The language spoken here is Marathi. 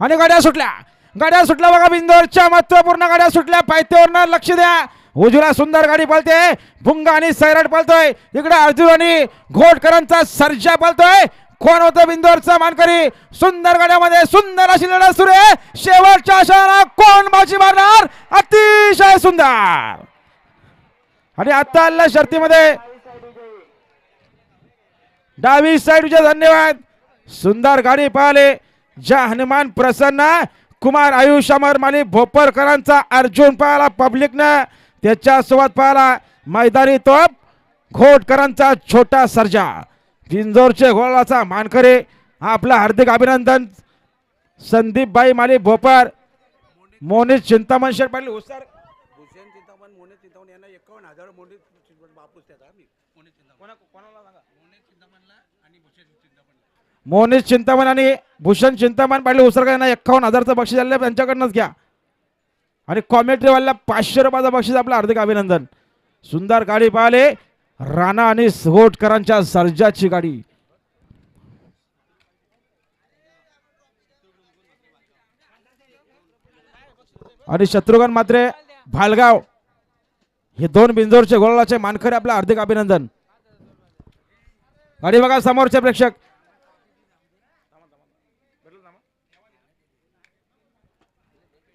आणि गाड्या सुटल्या. गाड्या सुटल्या बघा बिंदोरच्या महत्त्वपूर्ण गाड्या सुटल्या. पायथ्यावरनं लक्ष द्या. उजव्या सुंदर गाडी पळते. भुंगा आणि सैराट पळतोय. इकडे अर्जुन आणि घोटकरांचा सर्जा पळतोय. कोण होतं बिंदोरचा मानकरी? सुंदर गाड्यामध्ये सुंदर अशी लढा सुरू आहे. शेवटच्या आशाला कोण बाजी मारणार? अतिशय सुंदर. आणि आता आलेल्या शर्तीमध्ये डावी साईडचे धन्यवाद. सुंदर गाडी पाहिले ज्या हनुमान प्रसन्न कुमार आयुष अमर माली भोपरकरांचा अर्जुन पाहिला पब्लिकनं त्याच्यासोबत पाहिला मैदानी तोप घोटकरांचा छोटा सर्जा. पिंजोरचे गोळाचा मानकरी आपलं हार्दिक अभिनंदन. संदीपबाई माली भोपर मोनित चिंतामण शेठ पाटील हुसार मोने मोने मोने मोने मोनित चिंतामण आणि भूषण चिंतामान पाटील उसरकर यांना एक्कावन्न हजारचं बक्षीस आलेलं त्यांच्याकडनंच घ्या. आणि कॉमेंट्रीवाल्याला पाचशे रुपयाचं बक्षीस आपलं हार्दिक अभिनंदन. सुंदर गाडी पाहिले. राणा आणि सगोटकरांच्या सर्जाची गाडी. आणि शत्रुघ्न मात्रे भालगाव. हे दोन बिंजोरचे गोळाचे मानकरी आपलं हार्दिक अभिनंदन. गाडी बघा समोरचे प्रेक्षक. nada más.